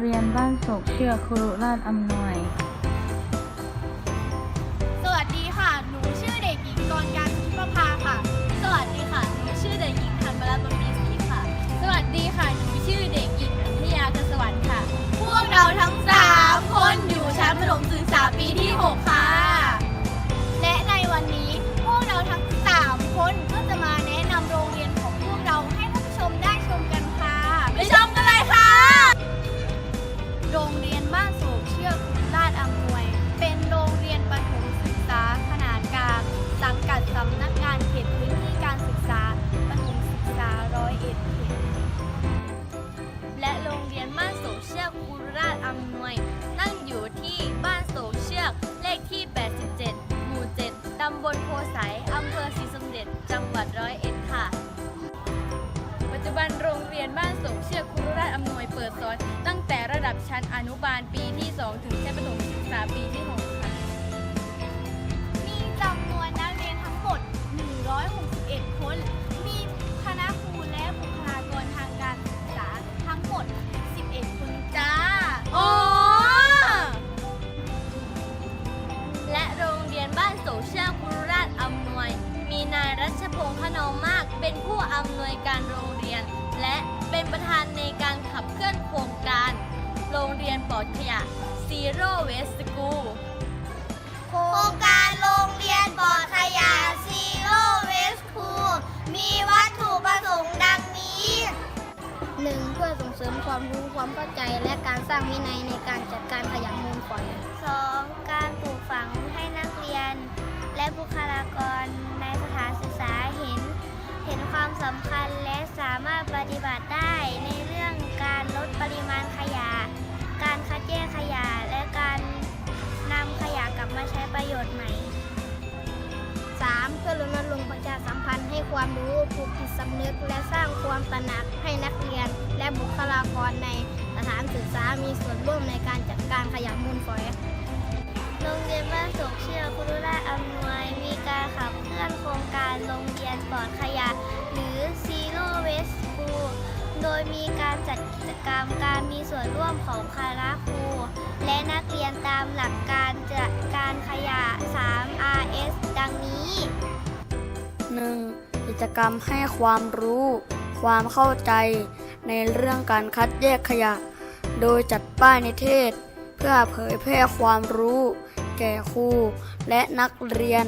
เรียนบ้านโศกเชื่อครุราชอำนวย บลโพไสยอำเภอศรีสมเด็จ จังหวัดร้อยเอ็ดค่ะ ปัจจุบันโรงเรียนบ้านสงเชือกครุราชอำนวยเปิดสอน ตั้งแต่ระดับชั้นอนุบาลปีที่ 2 ถึงชั้นประถมศึกษาปีที่ 6 การโรงเรียน และเป็นประธานในการขับเคลื่อนโครงการ โรงเรียนปลอดขยะ Zero Waste School โครงการโรงเรียนปลอดขยะ Zero Waste School มีวัตถุประสงค์ดังนี้ 1. เพื่อส่งเสริมความรู้ความเข้าใจ และการสร้างวินัยในการจัดการขยะมูลฝอย 2. การปลูกฝังให้นักเรียน สำคัญและสามารถปฏิบัติได้ในเรื่องการลดปริมาณขยะ การคัดแยกขยะ และการนำขยะกลับมาใช้ประโยชน์ใหม่ 3. เพื่อรณรงค์ประชาสัมพันธ์ให้ความรู้ปลูกจิตสำนึก และสร้างความตระหนักให้นักเรียน และบุคลากรในสถานศึกษามีส่วนร่วมในการจัดการขยะมูลฝอยโรงเรียนบ้านโศกเชี่ยวคุรุราชอำนวย มีการขับเคลื่อนโครงการโรงเรียนปลอดขยะ ยมีการจัดกิจกรรมการมีส่วนร่วมของคณะครู และนักเรียนตามหลักการจัดการขยะ 3 RS ดังนี้ 1. กิจกรรมให้ความรู้ ความเข้าใจในเรื่องการคัดแยกขยะ โดยจัดป้ายนิเทศ เพื่อเผยแพร่ความรู้ แก่ครูและนักเรียน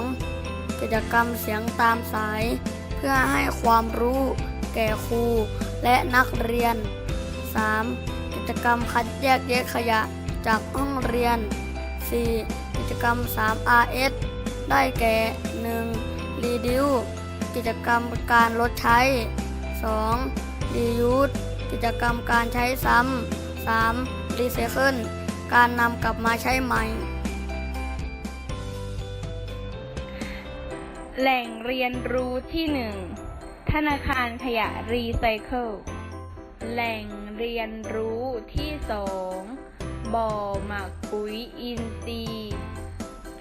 2. กิจกรรมเสียงตามสาย เพื่อให้ความรู้ แก่ครูและนักเรียน 3. กิจกรรมคัดแยกแยกขยะจากห้องเรียน 4. กิจกรรม 3RS ได้แก่ 1. Reduce กิจกรรมการลดใช้ 2. Reuse กิจกรรมการใช้ซ้ำ 3. Recycle การนำกลับมาใช้ใหม่ แหล่งเรียนรู้ที่1 ธนาคารขยะรีไซเคิล แหล่งเรียนรู้ที่2บ่อหมักปุ๋ยอินทรีย์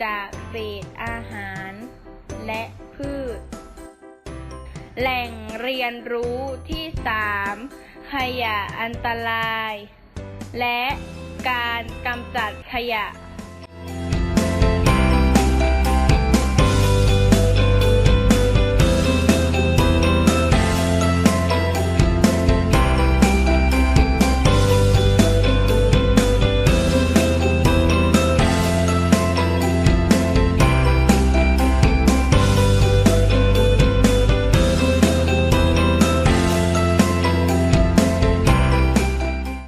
จากเศษอาหาร และพืช แหล่งเรียนรู้ที่3ขยะอันตราย และการกำจัดขยะ